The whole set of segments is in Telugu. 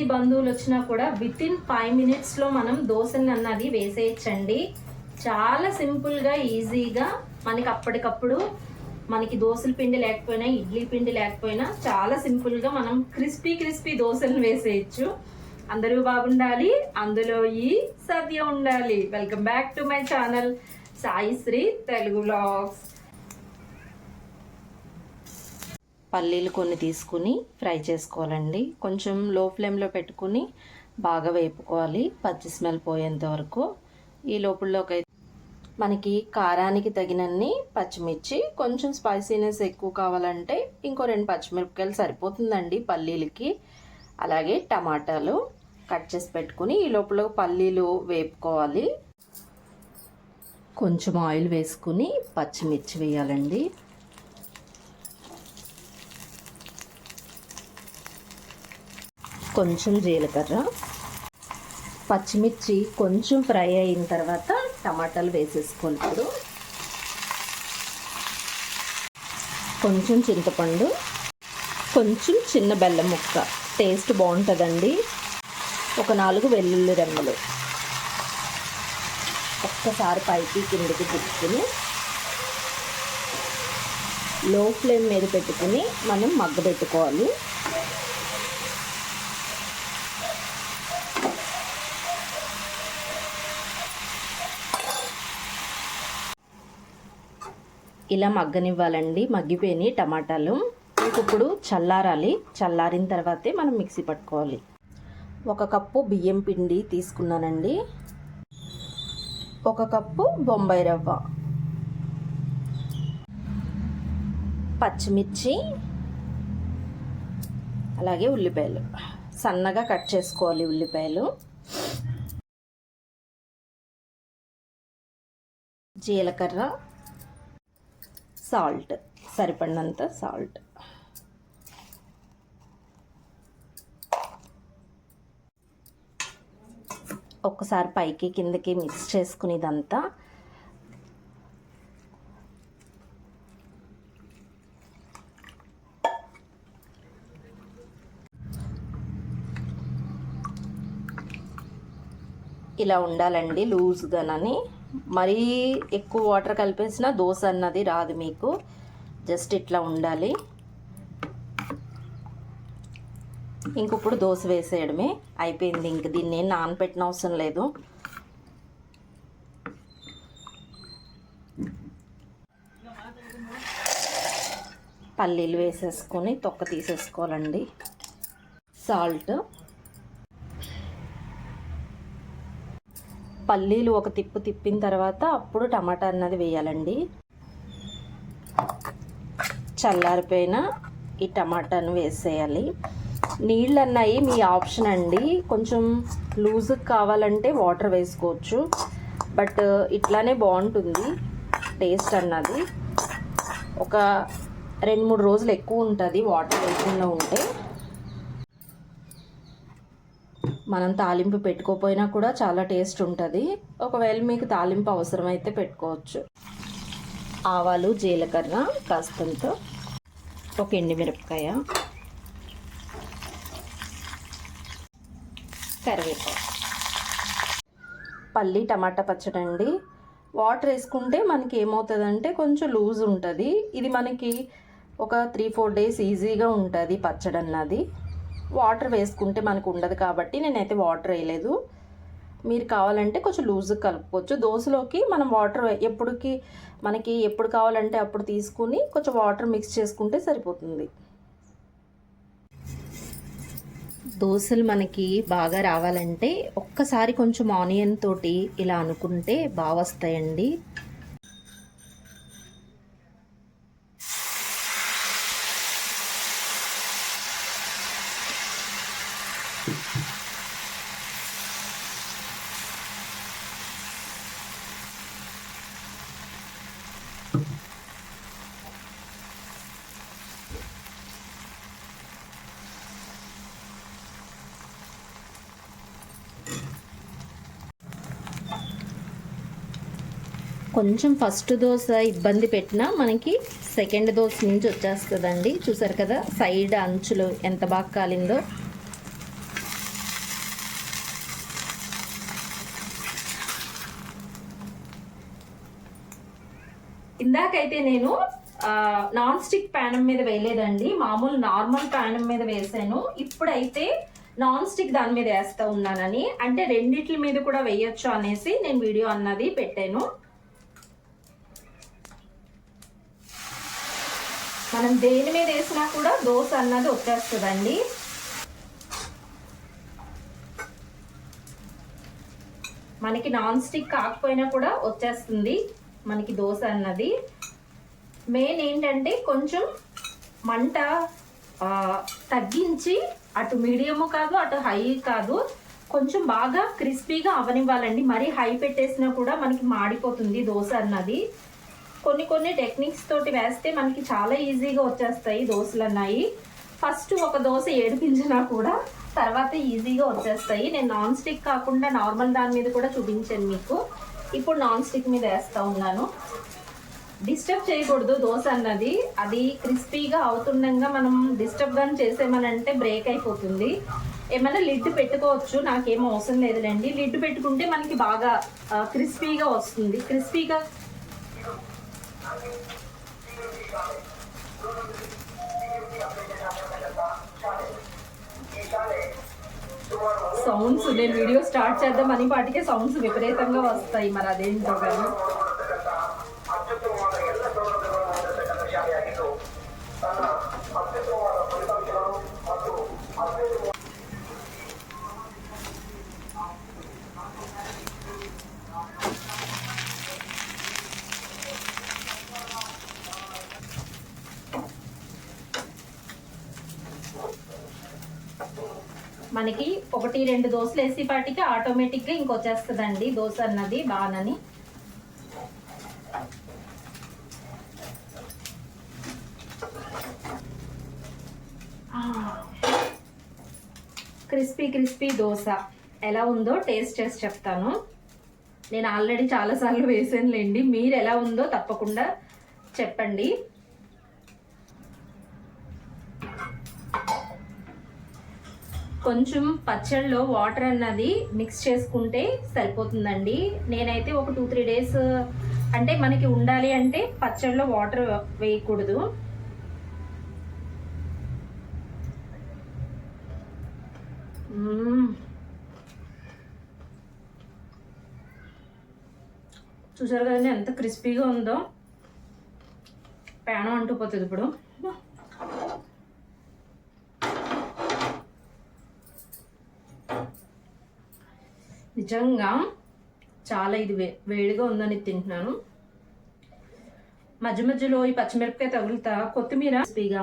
మంది బంధువులు వచ్చినా కూడా విత్ ఇన్ ఫైవ్ మినిట్స్లో మనం దోశని అన్నది వేసేయచ్చండి. చాలా సింపుల్గా ఈజీగా మనకి అప్పటికప్పుడు మనకి దోశల పిండి లేకపోయినా ఇడ్లీ పిండి లేకపోయినా చాలా సింపుల్గా మనం క్రిస్పీ క్రిస్పీ దోశలు వేసేయచ్చు. అందరూ బాగుండాలి అందులో ఈ సద్య ఉండాలి. Welcome back to my channel Sai Sri Telugu vlogs పల్లీలు కొన్ని తీసుకుని ఫ్రై చేసుకోవాలండి. కొంచెం లో ఫ్లేమ్లో పెట్టుకుని బాగా వేపుకోవాలి. పచ్చి స్మెల్ పోయేంత వరకు. ఈ లోపలలోకి అయితే మనకి కారానికి తగినన్ని పచ్చిమిర్చి కొంచెం స్పైసీనెస్ ఎక్కువ కావాలంటే ఇంకో రెండు పచ్చిమిరపకాయలు సరిపోతుందండి పల్లీలకి. అలాగే టమాటాలు కట్ చేసి పెట్టుకుని ఈ లోపల పల్లీలు వేపుకోవాలి. కొంచెం ఆయిల్ వేసుకుని పచ్చిమిర్చి వేయాలండి. కొంచెం జీలకర్ర పచ్చిమిర్చి కొంచెం ఫ్రై అయిన తర్వాత టమాటాలు వేసేసుకోవాలి ఇప్పుడు. కొంచెం చింతపండు కొంచెం చిన్న బెల్లం ముక్క. టేస్ట్ బాగుంటుందండి. ఒక నాలుగు వెల్లుల్లి రెమ్మలు. ఒక్కసారి పైకి కిందకి తిప్పుకుని లో ఫ్లేమ్ మీద పెట్టుకుని మనం మగ్గబెట్టుకోవాలి ఇలా మగ్గనివ్వాలండి. మగ్గిపోయి టమాటాలు. ఇప్పుడు చల్లారాలి. చల్లారిన తర్వాతే మనం మిక్సీ పట్టుకోవాలి. ఒక కప్పు బియ్యం పిండి తీసుకున్నానండి. ఒక కప్పు బొంబాయి రవ్వ. పచ్చిమిర్చి. అలాగే ఉల్లిపాయలు. సన్నగా కట్ చేసుకోవాలి ఉల్లిపాయలు. జీలకర్ర. సాల్ట్ సరిపడినంత సాల్ట్. ఒక్కసారి పైకి కిందకి మిక్స్ చేసుకుని ఇదంతా ఇలా ఉండాలండి లూజ్గానని. మరీ ఎక్కువ వాటర్ కలిపేసిన దోశ అన్నది రాదు మీకు. జస్ట్ ఇట్లా ఉండాలి. ఇంకప్పుడు దోశ వేసేయడమే. అయిపోయింది ఇంక దీన్ని ఏం నానపెట్టిన అవసరం లేదు. పల్లీలు వేసేసుకొని తొక్క తీసేసుకోవాలండి. సాల్ట్. పల్లీలు ఒక తిప్పు తిప్పిన తర్వాత అప్పుడు టమాటా అన్నది వేయాలండి. చల్లారిపోయిన ఈ టమాటాను వేసేయాలి. నీళ్ళు అన్నాయి మీ ఆప్షన్ అండి. కొంచెం లూజ్ కావాలంటే వాటర్ వేసుకోవచ్చు. బట్ ఇట్లానే బాగుంటుంది టేస్ట్ అన్నది. ఒక రెండు మూడు రోజులు ఎక్కువ ఉంటుంది వాటర్ లేకుండా ఉంటే. మనం తాలింపు పెట్టుకోపోయినా కూడా చాలా టేస్ట్ ఉంటుంది. ఒకవేళ మీకు తాలింపు అవసరమైతే పెట్టుకోవచ్చు. ఆవాలు జీలకర్ర కాస్తంత. ఒక ఎండిమిరపకాయ. కరివేపాకు. పల్లి టమాటా పచ్చడి అండి వాటర్ వేసుకుంటే మనకి ఏమవుతుందంటే కొంచెం లూజ్ ఉంటుంది. ఇది మనకి ఒక త్రీ ఫోర్ డేస్ ఈజీగా ఉంటుంది పచ్చడి అన్నది వాటర్ వేసుకుంటే మనకు ఉండదు కాబట్టి నేనైతే వాటర్ వేయలేదు. మీరు కావాలంటే కొంచెం లూజ్గా కలుపుకోవచ్చు. దోశలోకి మనం వాటర్ ఎప్పుడుకి మనకి ఎప్పుడు కావాలంటే అప్పుడు తీసుకుని కొంచెం వాటర్ మిక్స్ చేసుకుంటే సరిపోతుంది. దోశలు మనకి బాగా రావాలంటే ఒక్కసారి కొంచెం ఆనియన్ తోటి ఇలా అనుకుంటే బాగా వస్తాయండి. కొంచెం ఫస్ట్ దోశ ఇబ్బంది పెట్టినా మనకి సెకండ్ దోశ నుంచి వచ్చేస్తుందండి. చూసారు కదా సైడ్ అంచులు ఎంత బాగా కాలిందో. ఇందాకైతే నేను నాన్ స్టిక్ ప్యానం మీద వేయలేదండి. మామూలు నార్మల్ ప్యానం మీద వేసాను. ఇప్పుడైతే నాన్ స్టిక్ దాని మీద వేస్తూ ఉన్నానని. అంటే రెండిట్ల మీద కూడా వేయొచ్చు అనేసి నేను వీడియో అన్నది పెట్టాను. మనం దేని మీద వేసినా కూడా దోశ అన్నది వచ్చేస్తుందండి మనకి నాన్ స్టిక్ కాకపోయినా కూడా వచ్చేస్తుంది మనకి దోశ అన్నది. మెయిన్ ఏంటంటే కొంచెం మంట తగ్గించి అటు మీడియము కాదు అటు హై కాదు కొంచెం బాగా క్రిస్పీగా అవనివ్వాలండి. మరీ హై పెట్టేసినా కూడా మనకి మాడిపోతుంది దోశ అన్నది. కొన్ని కొన్ని టెక్నిక్స్ తోటి వేస్తే మనకి చాలా ఈజీగా వచ్చేస్తాయి దోశలు అన్నాయి. ఫస్ట్ ఒక దోశ ఏడిపించినా కూడా తర్వాత ఈజీగా వచ్చేస్తాయి. నేను నాన్ స్టిక్ కాకుండా నార్మల్ దాని మీద కూడా చూపించాను మీకు. ఇప్పుడు నాన్ స్టిక్ మీద వేస్తూ ఉన్నాను. డిస్టర్బ్ చేయకూడదు దోశ అన్నది. అది క్రిస్పీగా అవుతుండగా మనం డిస్టర్బ్ కానీ చేసేమనంటే బ్రేక్ అయిపోతుంది. ఏమైనా లిడ్ పెట్టుకోవచ్చు నాకేం అవసరం లేదులేండి. లిడ్ పెట్టుకుంటే మనకి బాగా క్రిస్పీగా వస్తుంది. క్రిస్పీగా సౌండ్స్ నేను వీడియో స్టార్ట్ చేద్దాం అని పాటికే సౌండ్స్ విపరీతంగా వస్తాయి. మరి అదేంటో కానీ? మనకి ఒకటి రెండు దోశలు వేసి పాటికి ఆటోమేటిక్గా ఇంకొచ్చేస్తుందండి దోశ అన్నది బాగానని క్రిస్పీ క్రిస్పీ దోశ. ఎలా ఉందో టేస్ట్ చేసి చెప్తాను. నేను ఆల్రెడీ చాలాసార్లు వేసానులేండి. మీరు ఎలా ఉందో తప్పకుండా చెప్పండి. కొంచెం పచ్చళ్ళలో వాటర్ అన్నది మిక్స్ చేసుకుంటే సరిపోతుందండి. నేనైతే ఒక టూ త్రీ డేస్ అంటే మనకి ఉండాలి అంటే పచ్చళ్ళలో వాటర్ వేయకూడదు. చూసారు కదండి ఎంత క్రిస్పీగా ఉందో? పేనం అంటూ పోతుంది ఇప్పుడు. నిజంగా చాలా ఇది వే వేడిగా ఉందని తింటున్నాను. మధ్య మధ్యలో ఈ పచ్చిమిరపకాయ తగులుతా. కొత్తిమీర క్రిస్పీగా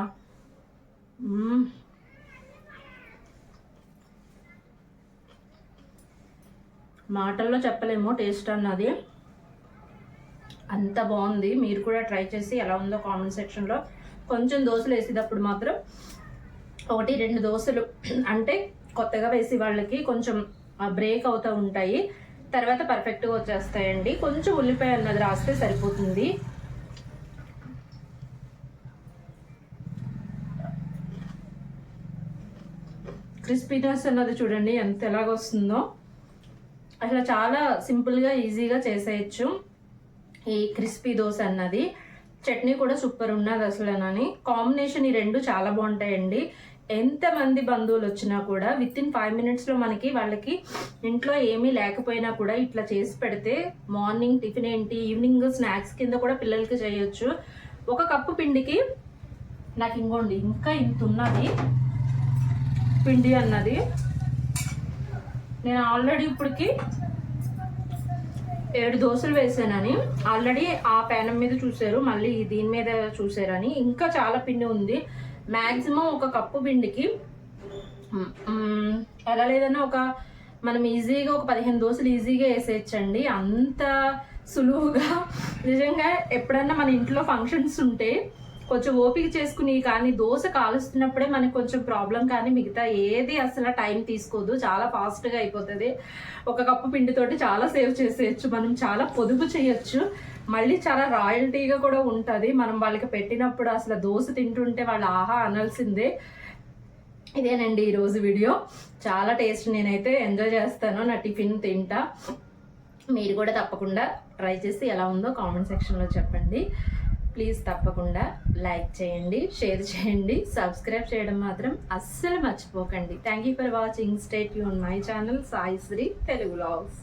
మాటల్లో చెప్పలేము టేస్ట్ అన్నది. అంత బాగుంది. మీరు కూడా ట్రై చేసి ఎలా ఉందో కామెంట్ సెక్షన్లో. కొంచెం దోశలు వేసేటప్పుడు మాత్రం ఒకటి రెండు దోశలు. అంటే కొత్తగా వేసి వాళ్ళకి కొంచెం బ్రేక్ అవుతూ ఉంటాయి. తర్వాత పర్ఫెక్ట్గా వచ్చేస్తాయండి. కొంచెం ఉల్లిపాయ అన్నది రాస్తే సరిపోతుంది. క్రిస్పీనెస్ అన్నది చూడండి ఎంత ఎలాగొస్తుందో అసలు చాలా సింపుల్గా ఈజీగా చేసేయచ్చు ఈ క్రిస్పీ దోశ అన్నది. చట్నీ కూడా సూపర్ ఉన్నది అసలు అని కాంబినేషన్ ఈ రెండు చాలా బాగుంటాయండి. ఎంతమంది బంధువులు వచ్చినా కూడా విత్ ఇన్ ఫైవ్ మినిట్స్లో మనకి వాళ్ళకి ఇంట్లో ఏమీ లేకపోయినా కూడా ఇట్లా చేసి పెడితే మార్నింగ్ టిఫిన్ ఏంటి ఈవినింగ్ స్నాక్స్ కింద కూడా పిల్లలకి చేయొచ్చు. ఒక కప్పు పిండికి నాకు ఇంకోండి ఇంకా ఇంత ఉన్నది పిండి అన్నది. నేను ఆల్రెడీ ఇప్పటికి ఏడు దోశలు వేసానని. ఆల్రెడీ ఆ పేనం మీద చూశారు మళ్ళీ దీని మీద చూసారని ఇంకా చాలా పిండి ఉంది. మ్యాక్సిమం ఒక కప్పు పిండికి ఎలా లేదన్నా ఒక మనం ఈజీగా ఒక పదిహేను దోశలు ఈజీగా వేసేయచ్చండి. అంత సులువుగా. నిజంగా ఎప్పుడన్నా మన ఇంట్లో ఫంక్షన్స్ ఉంటే కొంచెం ఓపిక చేసుకుని కానీ దోశ కాలుస్తున్నప్పుడే మనకి కొంచెం ప్రాబ్లం కానీ మిగతా ఏది అసలు టైం తీసుకోదు. చాలా ఫాస్ట్గా అయిపోతుంది. ఒక కప్పు పిండితోటి చాలా సేవ్ చేసేయచ్చు. మనం చాలా పొదుపు చేయొచ్చు. మళ్ళీ చాలా రాయల్టీగా కూడా ఉంటుంది. మనం వాళ్ళకి పెట్టినప్పుడు అసలు దోశ తింటుంటే వాళ్ళు ఆహా అనాల్సిందే. ఇదేనండి ఈరోజు వీడియో. చాలా టేస్ట్ నేనైతే ఎంజాయ్ చేస్తాను. నా టిఫిన్ తింటా. మీరు కూడా తప్పకుండా ట్రై చేసి ఎలా ఉందో కామెంట్ సెక్షన్లో చెప్పండి. ప్లీజ్ తప్పకుండా లైక్ చేయండి షేర్ చేయండి సబ్స్క్రైబ్ చేయడం మాత్రం అస్సలు మర్చిపోకండి. Thank you for watching. Stay Yoon my channel. Sai Sri Telugu vlogs